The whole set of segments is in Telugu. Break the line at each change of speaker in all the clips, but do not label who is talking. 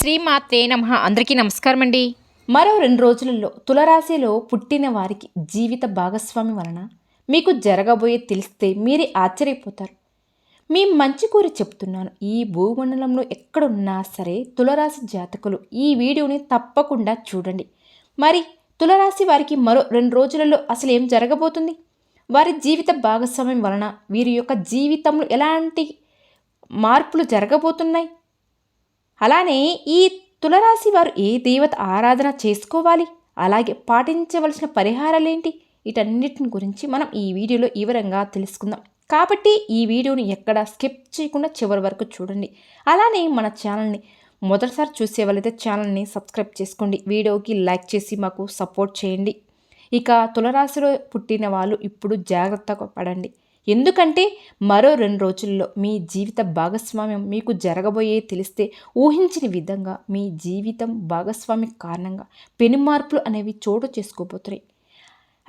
శ్రీమాత్రే నమ. అందరికీ నమస్కారం అండి
మరో రెండు రోజులలో తులరాశిలో పుట్టిన వారికి జీవిత భాగస్వామి వలన మీకు జరగబోయే తెలిస్తే మీరే ఆశ్చర్యపోతారు. మీ మంచి కోరి చెప్తున్నాను. ఈ భూమండలంలో ఎక్కడున్నా సరే తులరాశి జాతకులు ఈ వీడియోని తప్పకుండా చూడండి. మరి తులరాశి వారికి మరో రెండు రోజులలో అసలు ఏం జరగబోతుంది? వారి జీవిత భాగస్వామ్యం వలన వీరి యొక్క జీవితంలో ఎలాంటి మార్పులు జరగబోతున్నాయి? అలానే ఈ తులరాశి వారు ఏ దేవత ఆరాధన చేసుకోవాలి? అలాగే పాటించవలసిన పరిహారాలేంటి? వీటన్నిటిని గురించి మనం ఈ వీడియోలో వివరంగా తెలుసుకుందాం. కాబట్టి ఈ వీడియోని ఎక్కడ స్కిప్ చేయకుండా చివరి వరకు చూడండి. అలానే మన ఛానల్ని మొదటిసారి చూసే వాళ్ళైతే ఛానల్ని సబ్స్క్రైబ్ చేసుకోండి. వీడియోకి లైక్ చేసి మాకు సపోర్ట్ చేయండి. ఇక తులరాశిలో పుట్టిన వాళ్ళు ఇప్పుడు జాగ్రత్తగా పడండి. ఎందుకంటే మరో రెండు రోజుల్లో మీ జీవిత భాగస్వామ్యం మీకు జరగబోయే తెలిస్తే ఊహించిన విధంగా మీ జీవితం భాగస్వామి కారణంగా పెను మార్పులు అనేవి చోటు చేసుకోబోతున్నాయి.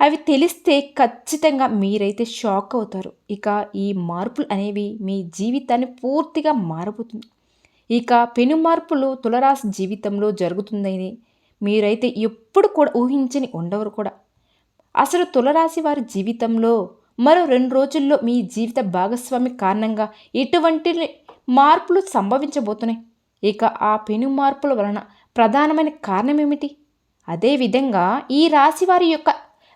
అవి తెలిస్తే ఖచ్చితంగా మీరైతే షాక్ అవుతారు. ఇక ఈ మార్పులు అనేవి మీ జీవితాన్ని పూర్తిగా మారబోతుంది. ఇక పెను మార్పులు తులరాశి జీవితంలో జరుగుతుందని మీరైతే ఎప్పుడు కూడా ఊహించని ఉండవరు కూడా. అసలు తులరాశి వారి జీవితంలో మరో రెండు రోజుల్లో మీ జీవిత భాగస్వామి కారణంగా ఎటువంటి మార్పులు సంభవించబోతున్నాయి? ఇక ఆ పెను మార్పుల వలన ప్రధానమైన కారణం ఏమిటి అదేవిధంగా ఈ రాశి వారి యొక్క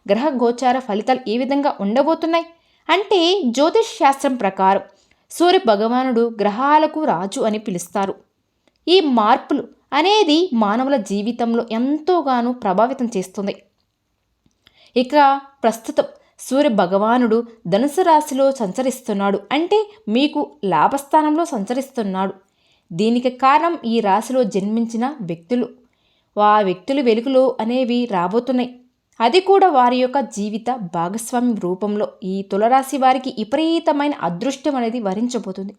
గ్రహ గోచార ఫలితాలు ఏ విధంగా ఉండబోతున్నాయి? అంటే జ్యోతిష్ శాస్త్రం ప్రకారం సూర్య భగవానుడు గ్రహాలకు రాజు అని పిలుస్తారు. ఈ మార్పులు అనేది మానవుల జీవితంలో ఎంతోగానో ప్రభావితం చేస్తుంది. ఇక ప్రస్తుతం సూర్య భగవానుడు ధనుసు రాశిలో సంచరిస్తున్నాడు అంటే మీకు లాభస్థానంలో సంచరిస్తున్నాడు. దీనికి కారణం ఈ రాశిలో జన్మించిన వ్యక్తులు. ఆ వ్యక్తులు వెలుగులో అనేవి రాబోతున్నాయి. అది కూడా వారి యొక్క జీవిత భాగస్వామి రూపంలో. ఈ తులరాశి వారికి విపరీతమైన అదృష్టం అనేది వరించబోతుంది.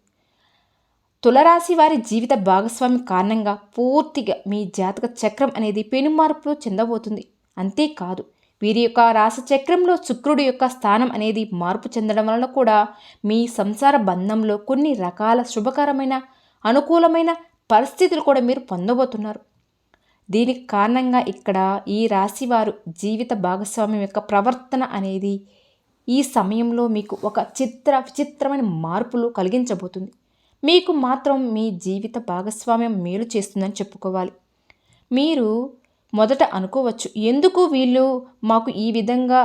తులరాశి వారి జీవిత భాగస్వామి కారణంగా పూర్తిగా మీ జాతక చక్రం అనేది పెనుమార్పులు చెందబోతుంది. అంతేకాదు వీరి యొక్క రాసచక్రంలో శుక్రుడి యొక్క స్థానం అనేది మార్పు చెందడం వలన కూడా మీ సంసార బంధంలో కొన్ని రకాల శుభకరమైన అనుకూలమైన పరిస్థితులు కూడా మీరు పొందబోతున్నారు. దీనికి కారణంగా ఇక్కడ ఈ రాశివారు జీవిత భాగస్వామ్యం యొక్క ప్రవర్తన అనేది ఈ సమయంలో మీకు ఒక చిత్ర విచిత్రమైన మార్పులు కలిగించబోతుంది. మీకు మాత్రం మీ జీవిత భాగస్వామ్యం మేలు చేస్తుందని చెప్పుకోవాలి. మీరు మొదట అనుకోవచ్చు. ఎందుకు వీళ్ళు మాకు ఈ విధంగా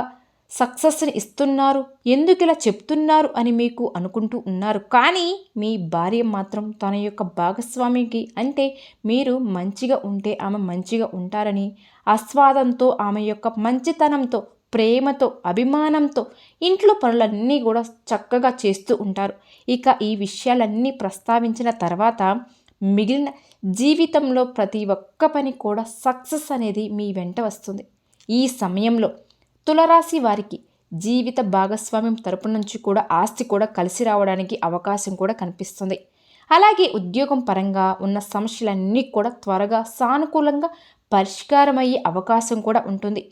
సక్సెస్ని ఇస్తున్నారు? ఎందుకు ఇలా చెప్తున్నారు అని మీకు అనుకుంటూ ఉన్నారు? కానీ మీ భార్య మాత్రం తన యొక్క భాగస్వామికి అంటే మీరు మంచిగా ఉంటే ఆమె మంచిగా ఉంటారని ఆస్వాదంతో ఆమె యొక్క మంచితనంతో ప్రేమతో అభిమానంతో ఇంట్లో పనులన్నీ కూడా చక్కగా చేస్తూ ఉంటారు. ఇక ఈ విషయాలన్నీ ప్రస్తావించిన తర్వాత మిగిలిన జీవితంలో ప్రతి ఒక్క పని కూడా సక్సెస్ అనేది మీ వెంట వస్తుంది. ఈ సమయంలో తులరాశి వారికి జీవిత భాగస్వామ్యం తరపు నుంచి కూడా ఆస్తి కూడా కలిసి రావడానికి అవకాశం కూడా కనిపిస్తుంది. అలాగే ఉద్యోగం పరంగా ఉన్న సమస్యలన్నీ కూడా త్వరగా సానుకూలంగా పరిష్కారమయ్యే అవకాశం కూడా ఉంటుంది.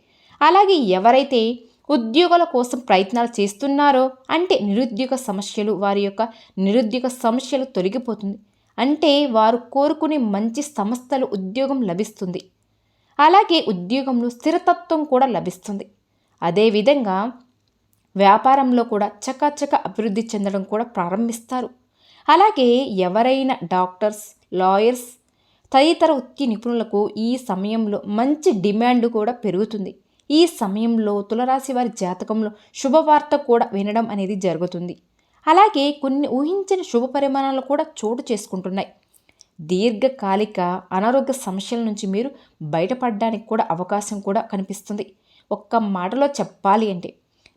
అలాగే ఎవరైతే ఉద్యోగాల కోసం ప్రయత్నాలు చేస్తున్నారో అంటే నిరుద్యోగ సమస్యలు వారి యొక్క నిరుద్యోగ సమస్యలు తొలగిపోతుంది. అంటే వారు కోరుకునే మంచి సంస్థలు ఉద్యోగం లభిస్తుంది. అలాగే ఉద్యోగంలో స్థిరతత్వం కూడా లభిస్తుంది. అదేవిధంగా వ్యాపారంలో కూడా చకాచక అభివృద్ధి చెందడం కూడా ప్రారంభిస్తారు. అలాగే ఎవరైనా డాక్టర్స్ లాయర్స్ తదితర వృత్తి నిపుణులకు ఈ సమయంలో మంచి డిమాండ్ కూడా పెరుగుతుంది. ఈ సమయంలో తులరాశి వారి జాతకంలో శుభవార్త కూడా వినడం అనేది జరుగుతుంది. అలాగే కొన్ని ఊహించని శుభ పరిమాణాలు కూడా చోటు చేసుకుంటున్నాయి. దీర్ఘకాలిక అనారోగ్య సమస్యల నుంచి మీరు బయటపడడానికి కూడా అవకాశం కూడా కనిపిస్తుంది. ఒక్క మాటలో చెప్పాలి అంటే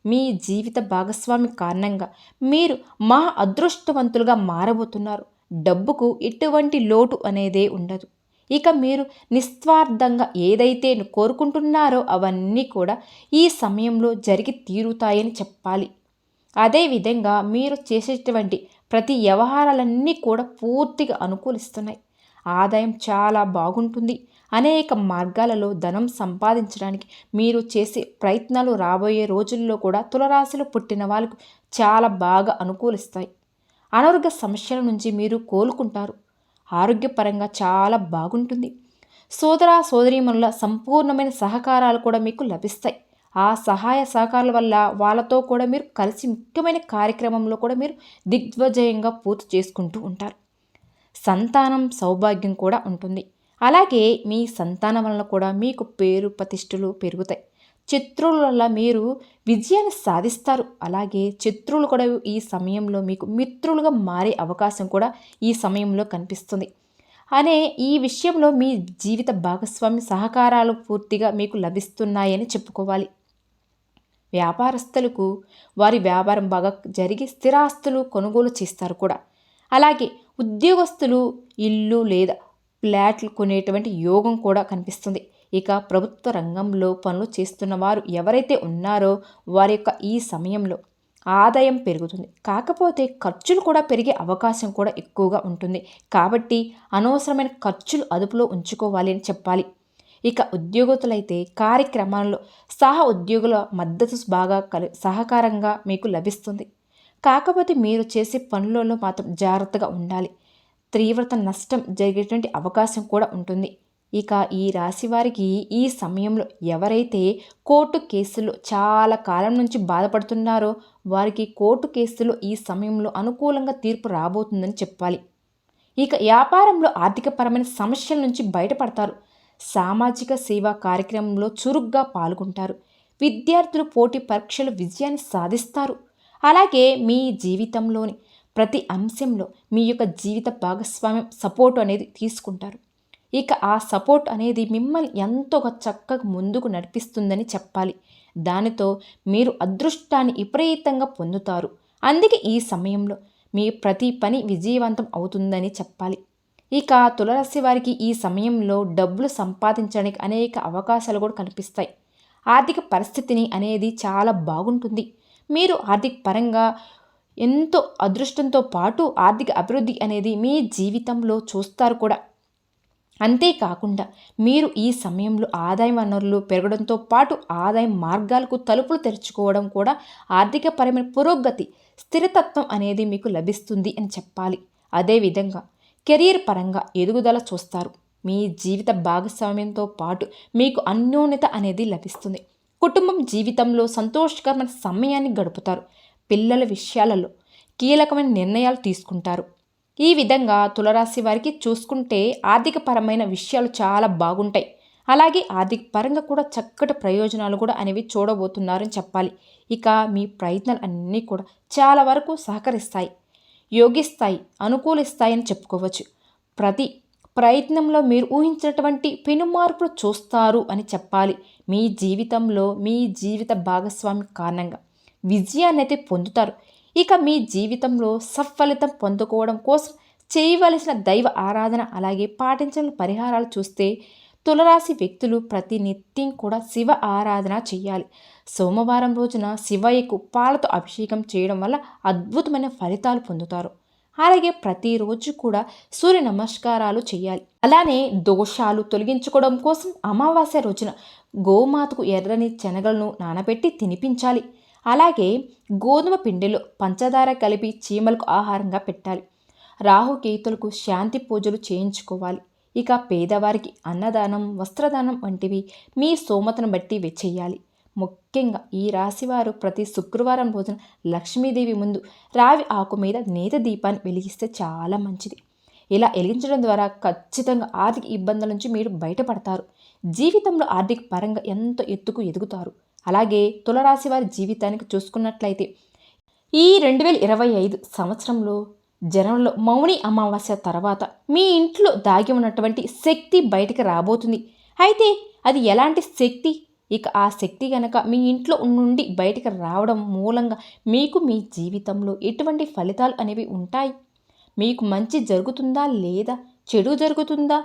మీ జీవిత భాగస్వామి కారణంగా మీరు మా అదృష్టవంతులుగా మారబోతున్నారు. డబ్బుకు ఎటువంటి లోటు అనేదే ఉండదు. ఇక మీరు నిస్వార్థంగా ఏదైతే కోరుకుంటున్నారో అవన్నీ కూడా ఈ సమయంలో జరిగి తీరుతాయని చెప్పాలి. అదేవిధంగా మీరు చేసేటువంటి ప్రతి వ్యవహారాలన్నీ కూడా పూర్తిగా అనుకూలిస్తున్నాయి. ఆదాయం చాలా బాగుంటుంది. అనేక మార్గాలలో ధనం సంపాదించడానికి మీరు చేసే ప్రయత్నాలు రాబోయే రోజుల్లో కూడా తులరాశిలో పుట్టిన వాళ్ళకు చాలా బాగా అనుకూలిస్తాయి. అనారోగ్య సమస్యల నుంచి మీరు కోలుకుంటారు. ఆరోగ్యపరంగా చాలా బాగుంటుంది. సోదర సోదరీమణుల సంపూర్ణమైన సహకారాలు కూడా మీకు లభిస్తాయి. ఆ సహాయ సహకారాల వల్ల వాళ్ళతో కూడా మీరు కలిసి ముఖ్యమైన కార్యక్రమంలో కూడా మీరు దిగ్విజయంగా పూర్తి చేసుకుంటూ ఉంటారు. సంతానం సౌభాగ్యం కూడా ఉంటుంది. అలాగే మీ సంతానం వలన కూడా మీకు పేరు ప్రతిష్టలు పెరుగుతాయి. శత్రువుల వల్ల మీరు విజయాన్ని సాధిస్తారు. అలాగే శత్రువులు కూడా ఈ సమయంలో మీకు మిత్రులుగా మారే అవకాశం కూడా ఈ సమయంలో కనిపిస్తుంది. అనే ఈ విషయంలో మీ జీవిత భాగస్వామి సహకారాలు పూర్తిగా మీకు లభిస్తున్నాయని చెప్పుకోవాలి. వ్యాపారస్తులకు వారి వ్యాపారం బాగా జరిగి స్థిరాస్తులు కొనుగోలు చేస్తారు కూడా. అలాగే ఉద్యోగస్తులు ఇల్లు లేదా ఫ్లాట్లు కొనేటువంటి యోగం కూడా కనిపిస్తుంది. ఇక ప్రభుత్వ రంగంలో పనులు చేస్తున్న వారు ఎవరైతే ఉన్నారో వారి యొక్క ఈ సమయంలో ఆదాయం పెరుగుతుంది. కాకపోతే ఖర్చులు కూడా పెరిగే అవకాశం కూడా ఎక్కువగా ఉంటుంది. కాబట్టి అనవసరమైన ఖర్చులు అదుపులో ఉంచుకోవాలి అని చెప్పాలి. ఇక ఉద్యోగతులైతే కార్యక్రమాల్లో సహ ఉద్యోగుల మద్దతు బాగా కలి సహకారంగా మీకు లభిస్తుంది. కాకపోతే మీరు చేసే పనులలో మాత్రం జాగ్రత్తగా ఉండాలి. తీవ్రత నష్టం జరిగేటువంటి అవకాశం కూడా ఉంటుంది. ఇక ఈ రాశి వారికి ఈ సమయంలో ఎవరైతే కోర్టు కేసులు చాలా కాలం నుంచి బాధపడుతున్నారో వారికి కోర్టు కేసులు ఈ సమయంలో అనుకూలంగా తీర్పు రాబోతుందని చెప్పాలి. ఇక వ్యాపారంలో ఆర్థికపరమైన సమస్యల నుంచి బయటపడతారు. సామాజిక సేవా కార్యక్రమంలో చురుగ్గా పాల్గొంటారు. విద్యార్థులు పోటీ పరీక్షలు విజయాన్ని సాధిస్తారు. అలాగే మీ జీవితంలోని ప్రతి అంశంలో మీ యొక్క జీవిత భాగస్వామ్యం సపోర్ట్ అనేది తీసుకుంటారు. ఇక ఆ సపోర్ట్ అనేది మిమ్మల్ని ఎంతో చక్కగా ముందుకు నడిపిస్తుందని చెప్పాలి. దానితో మీరు అదృష్టాన్ని విపరీతంగా పొందుతారు. అందుకే ఈ సమయంలో మీ ప్రతి పని విజయవంతం అవుతుందని చెప్పాలి. ఇక తులరాశి వారికి ఈ సమయంలో డబ్బులు సంపాదించడానికి అనేక అవకాశాలు కూడా కనిపిస్తాయి. ఆర్థిక పరిస్థితిని అనేది చాలా బాగుంటుంది. మీరు ఆర్థిక పరంగా ఎంతో అదృష్టంతో పాటు ఆర్థిక అభివృద్ధి అనేది మీ జీవితంలో చూస్తారు కూడా. అంతేకాకుండా మీరు ఈ సమయంలో ఆదాయ వనరులు పెరగడంతో పాటు ఆదాయ మార్గాలకు తలుపులు తెరుచుకోవడం కూడా ఆర్థికపరమైన పురోగతి స్థిరతత్వం అనేది మీకు లభిస్తుంది అని చెప్పాలి. అదేవిధంగా కెరీర్ పరంగా ఎదుగుదల చూస్తారు. మీ జీవిత భాగస్వామ్యంతో పాటు మీకు అన్యోన్యత అనేది లభిస్తుంది. కుటుంబం జీవితంలో సంతోషకరమైన సమయాన్ని గడుపుతారు. పిల్లల విషయాలలో కీలకమైన నిర్ణయాలు తీసుకుంటారు. ఈ విధంగా తులరాశి వారికి చూసుకుంటే ఆర్థికపరమైన విషయాలు చాలా బాగుంటాయి. అలాగే ఆర్థిక పరంగా కూడా చక్కటి ప్రయోజనాలు కూడా అనేవి చూడబోతున్నారని చెప్పాలి. ఇక మీ ప్రయత్నాలు అన్నీ కూడా చాలా వరకు సహకరిస్తాయి. యోగిస్తాయి అనుకూలిస్తాయని చెప్పుకోవచ్చు. ప్రతి ప్రయత్నంలో మీరు ఊహించినటువంటి పెను మార్పులు చూస్తారు అని చెప్పాలి. మీ జీవితంలో మీ జీవిత భాగస్వామి కారణంగా విజయాన్ని అయితే పొందుతారు. ఇక మీ జీవితంలో సఫలితం పొందుకోవడం కోసం చేయవలసిన దైవ ఆరాధన అలాగే పాటించిన పరిహారాలు చూస్తే తులరాశి వ్యక్తులు ప్రతి నిత్యం కూడా శివ ఆరాధన చేయాలి. సోమవారం రోజున శివయ్యకు పాలతో అభిషేకం చేయడం వల్ల అద్భుతమైన ఫలితాలు పొందుతారు. అలాగే ప్రతిరోజు కూడా సూర్య నమస్కారాలు చేయాలి. అలానే దోషాలు తొలగించుకోవడం కోసం అమావాస్య రోజున గోమాతకు ఎర్రని శనగలను నానబెట్టి తినిపించాలి. అలాగే గోధుమ పిండిలో పంచదార కలిపి చీమలకు ఆహారంగా పెట్టాలి. రాహుకేతులకు శాంతి పూజలు చేయించుకోవాలి. ఇక పేదవారికి అన్నదానం వస్త్రదానం వంటివి మీ సోమతను బట్టి వెచ్చేయాలి. ముఖ్యంగా ఈ రాశివారు ప్రతి శుక్రవారం రోజున లక్ష్మీదేవి ముందు రావి ఆకు మీద నేత దీపాన్ని వెలిగిస్తే చాలా మంచిది. ఇలా వెలిగించడం ద్వారా ఖచ్చితంగా ఆర్థిక ఇబ్బందుల నుంచి మీరు బయటపడతారు. జీవితంలో ఆర్థిక పరంగా ఎంతో ఎత్తుకు ఎదుగుతారు. అలాగే తులరాశి వారి జీవితానికి చూసుకున్నట్లయితే ఈ రెండు వేల ఇరవై ఐదు సంవత్సరంలో జనంలో మౌని అమావాస్య తర్వాత మీ ఇంట్లో దాగి ఉన్నటువంటి శక్తి బయటకు రాబోతుంది. అయితే అది ఎలాంటి శక్తి? ఇక ఆ శక్తి గనక మీ ఇంట్లో నుండి బయటికి రావడం మూలంగా మీకు మీ జీవితంలో ఎటువంటి ఫలితాలు అనేవి ఉంటాయి? మీకు మంచి జరుగుతుందా లేదా? చెడు జరుగుతుందా?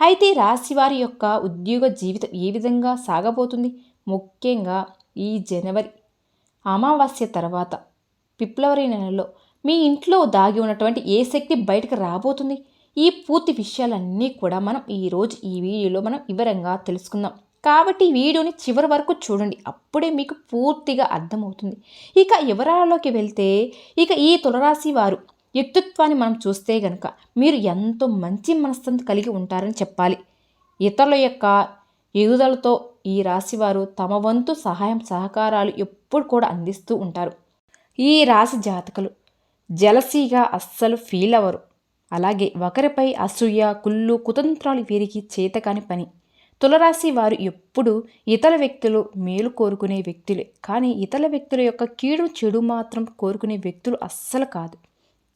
అయితే రాశివారి యొక్క ఉద్యోగ జీవితం ఏ విధంగా సాగబోతుంది? ముఖ్యంగా ఈ జనవరి అమావాస్య తర్వాత ఫిబ్రవరి నెలలో మీ ఇంట్లో దాగి ఉన్నటువంటి ఏ శక్తి బయటకు రాబోతుంది? ఈ పూర్తి విషయాలన్నీ కూడా మనం ఈరోజు ఈ వీడియోలో మనం వివరంగా తెలుసుకుందాం. కాబట్టి ఈ వీడియోని చివరి వరకు చూడండి. అప్పుడే మీకు పూర్తిగా అర్థమవుతుంది. ఇక వివరాలలోకి వెళ్తే ఇక ఈ తులరాశి వారు వ్యక్తిత్వాన్ని మనం చూస్తే గనక మీరు ఎంతో మంచి మనస్తత్వం కలిగి ఉంటారని చెప్పాలి. ఇతరుల యొక్క ఎదుదలతో ఈ రాశివారు తమ వంతు సహాయం సహకారాలు ఎప్పుడు కూడా అందిస్తూ ఉంటారు. ఈ రాశి జాతకులు జలసీగా అస్సలు ఫీల్ అవ్వరు. అలాగే ఒకరిపై అసూయ కుళ్ళు కుతంత్రాలు వీరికి చేతకాని పని. తులరాశి వారు ఎప్పుడు ఇతర వ్యక్తులు మేలు కోరుకునే వ్యక్తులే. కానీ ఇతర వ్యక్తుల యొక్క కీడు చెడు మాత్రం కోరుకునే వ్యక్తులు అస్సలు కాదు.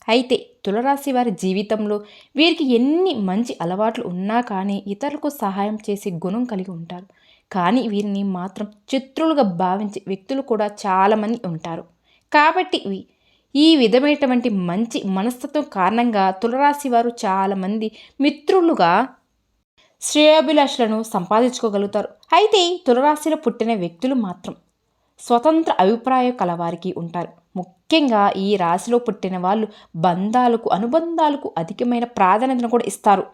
అయితే తులరాశి వారి జీవితంలో వీరికి ఎన్ని మంచి అలవాట్లు ఉన్నా కానీ ఇతరులకు సహాయం చేసే గుణం కలిగి ఉంటారు. కానీ వీరిని మాత్రం చిత్రులుగా భావించే వ్యక్తులు కూడా చాలామంది ఉంటారు. కాబట్టి ఈ విధమైనటువంటి మంచి మనస్తత్వం కారణంగా తులరాశి వారు చాలామంది మిత్రులుగా శ్రేయాభిలాషులను సంపాదించుకోగలుగుతారు. అయితే తులరాశిలో పుట్టిన వ్యక్తులు మాత్రం స్వతంత్ర అభిప్రాయం కలవారికి ఉంటారు. ముఖ్యంగా ఈ రాశిలో పుట్టిన వాళ్ళు బంధాలకు అనుబంధాలకు అధికమైన ప్రాధాన్యతను కూడా ఇస్తారు.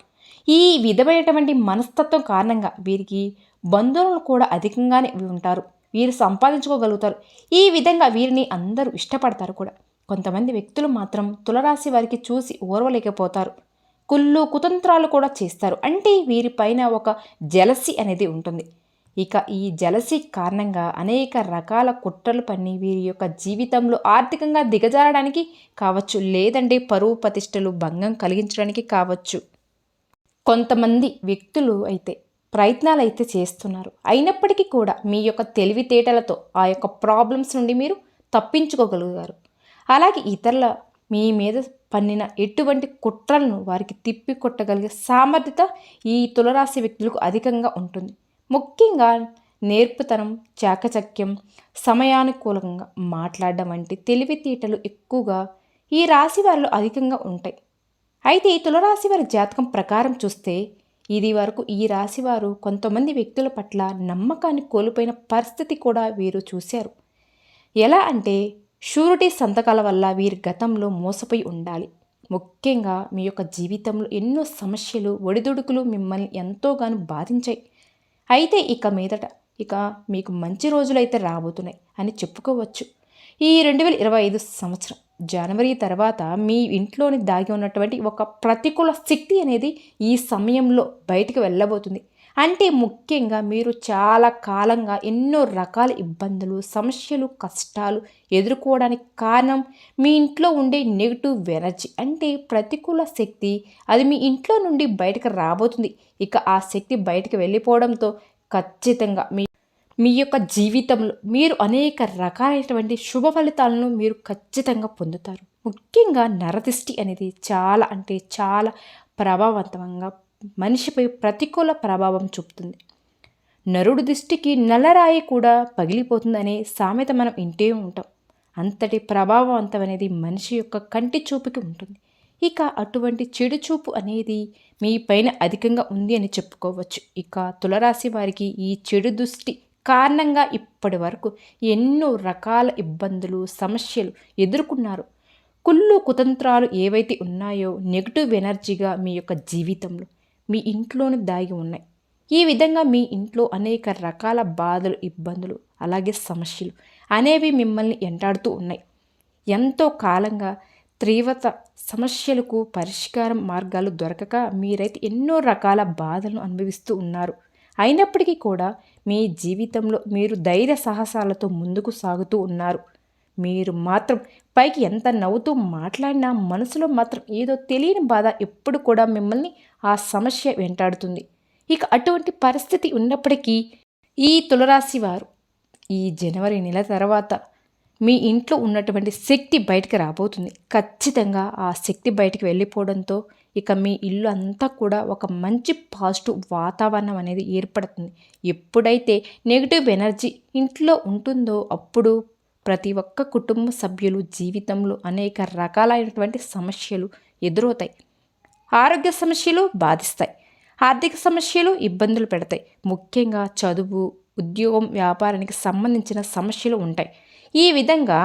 ఈ విధమైనటువంటి మనస్తత్వం కారణంగా వీరికి బంధువులు కూడా అధికంగానే ఉంటారు. వీరు సంపాదించుకోగలుగుతారు. ఈ విధంగా వీరిని అందరూ ఇష్టపడతారు కూడా. కొంతమంది వ్యక్తులు మాత్రం తులరాశి వారికి చూసి ఓర్వలేకపోతారు. కుళ్ళు కుతంత్రాలు కూడా చేస్తారు. అంటే వీరిపైన ఒక జలసి అనేది ఉంటుంది. ఇక ఈ జలసి కారణంగా అనేక రకాల కుట్రలు పన్ని వీరి యొక్క జీవితంలో ఆర్థికంగా దిగజారడానికి కావచ్చు లేదంటే పరువు ప్రతిష్టలు భంగం కలిగించడానికి కావచ్చు. కొంతమంది వ్యక్తులు అయితే ప్రయత్నాలు అయితే చేస్తున్నారు. అయినప్పటికీ కూడా మీ యొక్క తెలివితేటలతో ఆ యొక్క ప్రాబ్లమ్స్ నుండి మీరు తప్పించుకోగలుగుతారు. అలాగే ఇతరుల మీ మీద పన్నిన ఎటువంటి కుట్రలను వారికి తిప్పి కొట్టగలిగే సామర్థ్యత ఈ తులరాశి వ్యక్తులకు అధికంగా ఉంటుంది. ముఖ్యంగా నేర్పుతనం చాకచక్యం సమయానుకూలంగా మాట్లాడడం వంటి తెలివితేటలు ఎక్కువగా ఈ రాశి వారిలో అధికంగా ఉంటాయి. అయితే ఈ తులరాశి వారి జాతకం ప్రకారం చూస్తే ఇది వరకు ఈ రాశి వారు కొంతమంది వ్యక్తుల పట్ల నమ్మకాన్ని కోల్పోయిన పరిస్థితి కూడా వీరు చూశారు. ఎలా అంటే షూరిటీ సంతకాల వల్ల వీరి గతంలో మోసపోయి ఉండాలి. ముఖ్యంగా మీ యొక్క జీవితంలో ఎన్నో సమస్యలు ఒడిదుడుకులు మిమ్మల్ని ఎంతోగానో బాధించాయి. అయితే ఇక మీదట ఇక మీకు మంచి రోజులైతే రాబోతున్నాయి అని చెప్పుకోవచ్చు. ఈ రెండు వేల ఇరవై ఐదు సంవత్సరం జనవరి తర్వాత మీ ఇంట్లోని దాగి ఉన్నటువంటి ఒక ప్రతికూల శక్తి అనేది ఈ సమయంలో బయటికి వెళ్ళబోతుంది. అంటే ముఖ్యంగా మీరు చాలా కాలంగా ఎన్నో రకాల ఇబ్బందులు సమస్యలు కష్టాలు ఎదుర్కోవడానికి కారణం మీ ఇంట్లో ఉండే నెగిటివ్ ఎనర్జీ అంటే ప్రతికూల శక్తి అది మీ ఇంట్లో నుండి బయటకు రాబోతుంది. ఇక ఆ శక్తి బయటకు వెళ్ళిపోవడంతో ఖచ్చితంగా మీ మీ యొక్క జీవితంలో మీరు అనేక రకాలైనటువంటి శుభ ఫలితాలను మీరు ఖచ్చితంగా పొందుతారు. ముఖ్యంగా నరదిష్టి అనేది చాలా అంటే చాలా ప్రభావవంతంగా మనిషిపై ప్రతికూల ప్రభావం చూపుతుంది. నరుడు దృష్టికి నల్లరాయి కూడా పగిలిపోతుందనే సామెత మనం ఇంటే ఉంటాం. అంతటి ప్రభావవంతం అనేది మనిషి యొక్క కంటి చూపుకి ఉంటుంది. ఇక అటువంటి చెడు చూపు అనేది మీ పైన అధికంగా ఉంది అని చెప్పుకోవచ్చు. ఇక తులరాశి వారికి ఈ చెడు దృష్టి కారణంగా ఇప్పటి వరకు ఎన్నో రకాల ఇబ్బందులు సమస్యలు ఎదుర్కొన్నారు. కుళ్ళు కుతంత్రాలు ఏవైతే ఉన్నాయో నెగిటివ్ ఎనర్జీగా మీ యొక్క జీవితంలో మీ ఇంట్లోనే దాగి ఉన్నాయి. ఈ విధంగా మీ ఇంట్లో అనేక రకాల బాధలు ఇబ్బందులు అలాగే సమస్యలు అనేవి మిమ్మల్ని ఎంటాడుతూ ఉన్నాయి. ఎంతో కాలంగా తీవ్రత సమస్యలకు పరిష్కారం మార్గాలు దొరకక మీరైతే ఎన్నో రకాల బాధలను అనుభవిస్తూ ఉన్నారు. అయినప్పటికీ కూడా మీ జీవితంలో మీరు ధైర్య సాహసాలతో ముందుకు సాగుతూ ఉన్నారు. మీరు మాత్రం పైకి ఎంత నవ్వుతూ మాట్లాడినా మనసులో మాత్రం ఏదో తెలియని బాధ ఎప్పుడు కూడా మిమ్మల్ని ఆ సమస్య వెంటాడుతుంది. ఇక అటువంటి పరిస్థితి ఉన్నప్పటికీ ఈ తులరాశి వారు ఈ జనవరి నెల తర్వాత మీ ఇంట్లో ఉన్నటువంటి శక్తి బయటకు రాబోతుంది. ఖచ్చితంగా ఆ శక్తి బయటికి వెళ్ళిపోవడంతో ఇక మీ ఇల్లు అంతా కూడా ఒక మంచి పాజిటివ్ వాతావరణం అనేది ఏర్పడుతుంది. ఎప్పుడైతే నెగిటివ్ ఎనర్జీ ఇంట్లో ఉంటుందో అప్పుడు ప్రతి ఒక్క కుటుంబ సభ్యులు జీవితంలో అనేక రకాలైనటువంటి సమస్యలు ఎదురవుతాయి. ఆరోగ్య సమస్యలు బాధిస్తాయి. ఆర్థిక సమస్యలు ఇబ్బందులు పెడతాయి. ముఖ్యంగా చదువు ఉద్యోగం వ్యాపారానికి సంబంధించిన సమస్యలు ఉంటాయి. ఈ విధంగా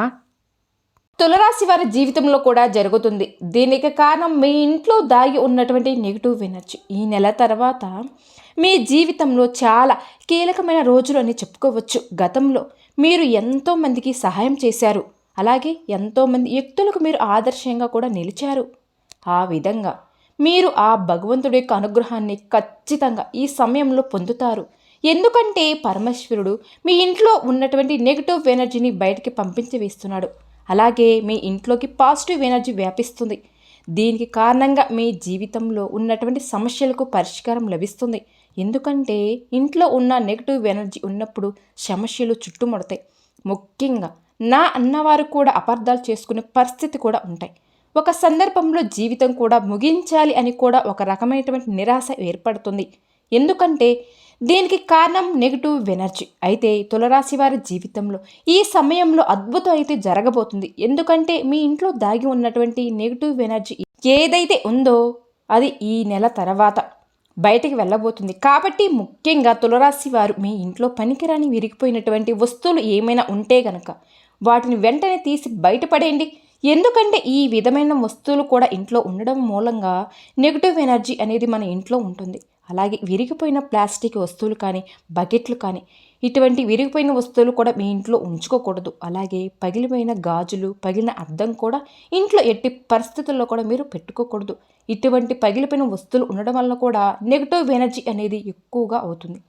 తులరాశి వారి జీవితంలో కూడా జరుగుతుంది. దీనికి కారణం మీ ఇంట్లో దాగి ఉన్నటువంటి నెగిటివ్ ఎనర్జీ ఈ నెల తర్వాత మీ జీవితంలో చాలా కీలకమైన రోజులు అని చెప్పుకోవచ్చు. గతంలో మీరు ఎంతోమందికి సహాయం చేశారు. అలాగే ఎంతోమంది వ్యక్తులకు మీరు ఆదర్శంగా కూడా నిలిచారు. ఆ విధంగా మీరు ఆ భగవంతుడి యొక్క అనుగ్రహాన్ని ఖచ్చితంగా ఈ సమయంలో పొందుతారు. ఎందుకంటే పరమేశ్వరుడు మీ ఇంట్లో ఉన్నటువంటి నెగిటివ్ ఎనర్జీని బయటికి పంపించి వేస్తున్నాడు. అలాగే మీ ఇంట్లోకి పాజిటివ్ ఎనర్జీ వ్యాపిస్తుంది. దీనికి కారణంగా మీ జీవితంలో ఉన్నటువంటి సమస్యలకు పరిష్కారం లభిస్తుంది. ఎందుకంటే ఇంట్లో ఉన్న నెగిటివ్ ఎనర్జీ ఉన్నప్పుడు సమస్యలు చుట్టుముడతాయి. ముఖ్యంగా నా అన్నవారు కూడా అపార్థాలు చేసుకునే పరిస్థితి కూడా ఉంటాయి. ఒక సందర్భంలో జీవితం కూడా ముగించాలి అని కూడా ఒక రకమైనటువంటి నిరాశ ఏర్పడుతుంది. ఎందుకంటే దీనికి కారణం నెగిటివ్ ఎనర్జీ అయితే తులరాశి వారి జీవితంలో ఈ సమయంలో అద్భుతం అయితే జరగబోతుంది. ఎందుకంటే మీ ఇంట్లో దాగి ఉన్నటువంటి నెగిటివ్ ఎనర్జీ ఏదైతే ఉందో అది ఈ నెల తర్వాత బయటికి వెళ్ళబోతుంది. కాబట్టి ముఖ్యంగా తులరాశి వారు మీ ఇంట్లో పనికిరాని విరిగిపోయినటువంటి వస్తువులు ఏమైనా ఉంటే గనక వాటిని వెంటనే తీసి బయటపడేయండి. ఎందుకంటే ఈ విధమైన వస్తువులు కూడా ఇంట్లో ఉండడం మూలంగా నెగిటివ్ ఎనర్జీ అనేది మన ఇంట్లో ఉంటుంది. అలాగే విరిగిపోయిన ప్లాస్టిక్ వస్తువులు కానీ బకెట్లు కానీ ఇటువంటి విరిగిపోయిన వస్తువులు కూడా మీ ఇంట్లో ఉంచుకోకూడదు. అలాగే పగిలిపోయిన గాజులు పగిలిన అద్దం కూడా ఇంట్లో ఎట్టి పరిస్థితుల్లో కూడా మీరు పెట్టుకోకూడదు. ఇటువంటి పగిలిపోయిన వస్తువులు ఉండడం వల్ల కూడా నెగిటివ్ ఎనర్జీ అనేది ఎక్కువగా అవుతుంది.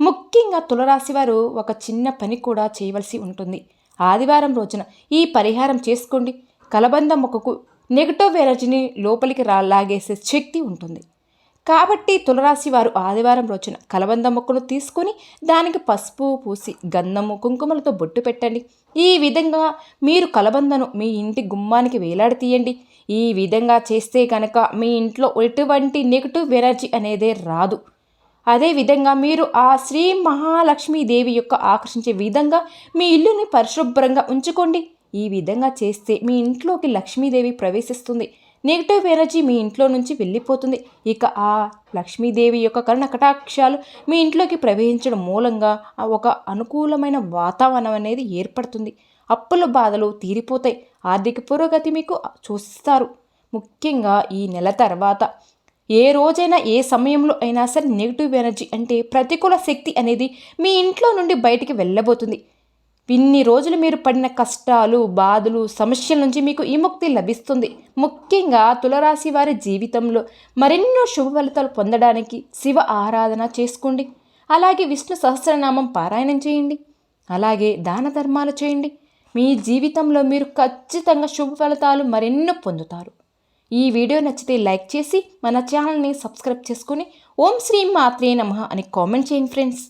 ముఖ్యంగా తులరాశి వారు ఒక చిన్న పని కూడా చేయవలసి ఉంటుంది. ఆదివారం రోజున ఈ పరిహారం చేసుకోండి. కలబంద మొక్కకు నెగిటివ్ ఎనర్జీని లోపలికి రా లాగేసే శక్తి ఉంటుంది. కాబట్టి తులరాశి వారు ఆదివారం రోజున కలబంద మొక్కను తీసుకొని దానికి పసుపు పూసి గంధము కుంకుమలతో బొట్టు పెట్టండి. ఈ విధంగా మీరు కలబందను మీ ఇంటి గుమ్మానికి వేలాడి తీయండి. ఈ విధంగా చేస్తే కనుక మీ ఇంట్లో ఎటువంటి నెగిటివ్ ఎనర్జీ అనేదే రాదు. అదేవిధంగా మీరు ఆ శ్రీ మహాలక్ష్మీదేవి యొక్క ఆకర్షించే విధంగా మీ ఇల్లుని పరిశుభ్రంగా ఉంచుకోండి. ఈ విధంగా చేస్తే మీ ఇంట్లోకి లక్ష్మీదేవి ప్రవేశిస్తుంది. నెగిటివ్ ఎనర్జీ మీ ఇంట్లో నుంచి వెళ్ళిపోతుంది. ఇక ఆ లక్ష్మీదేవి యొక్క కరుణ కటాక్షాలు మీ ఇంట్లోకి ప్రవహించడం మూలంగా ఒక అనుకూలమైన వాతావరణం అనేది ఏర్పడుతుంది. అప్పుల బాధలు తీరిపోతాయి. ఆర్థిక పురోగతి మీకు చూస్తారు. ముఖ్యంగా ఈ నెల తర్వాత ఏ రోజైనా ఏ సమయంలో అయినా సరే నెగిటివ్ ఎనర్జీ అంటే ప్రతికూల శక్తి అనేది మీ ఇంట్లో నుండి బయటికి వెళ్ళబోతుంది. ఇన్ని రోజులు మీరు పడిన కష్టాలు బాధలు సమస్యల నుంచి మీకు విముక్తి లభిస్తుంది. ముఖ్యంగా తులరాశి వారి జీవితంలో మరెన్నో శుభ ఫలితాలు పొందడానికి శివ ఆరాధన చేసుకోండి. అలాగే విష్ణు సహస్రనామం పారాయణం చేయండి. అలాగే దాన ధర్మాలు చేయండి. మీ జీవితంలో మీరు ఖచ్చితంగా శుభ ఫలితాలు మరెన్నో పొందుతారు. ఈ వీడియో నచ్చితే లైక్ చేసి మన ఛానల్ని సబ్స్క్రైబ్ చేసుకుని ఓం శ్రీ మాత్రే నమః అని కామెంట్ చేయండి ఫ్రెండ్స్.